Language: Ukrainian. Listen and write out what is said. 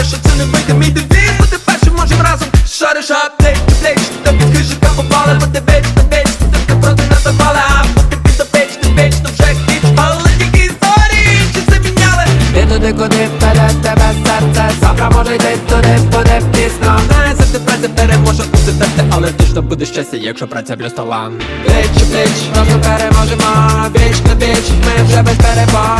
Ти що це не вийде мій девіз. Бути першим можем разом шариш аптеч, плеч Та під хижика попали, бо ти веч, та веч Ти проти нас запали, а бути під до печ, ти веч, то вже хіч Але тільки історії, чи це міняли? Ти туди, куди вперед тебе серце? Завтра може йти туди, буде пізно. Знає, завжди праця переможе усе терти Але точно буде щастя, якщо праця плюс талант Плеч, плеч, Разом переможемо, віч на віч Ми вже без перебон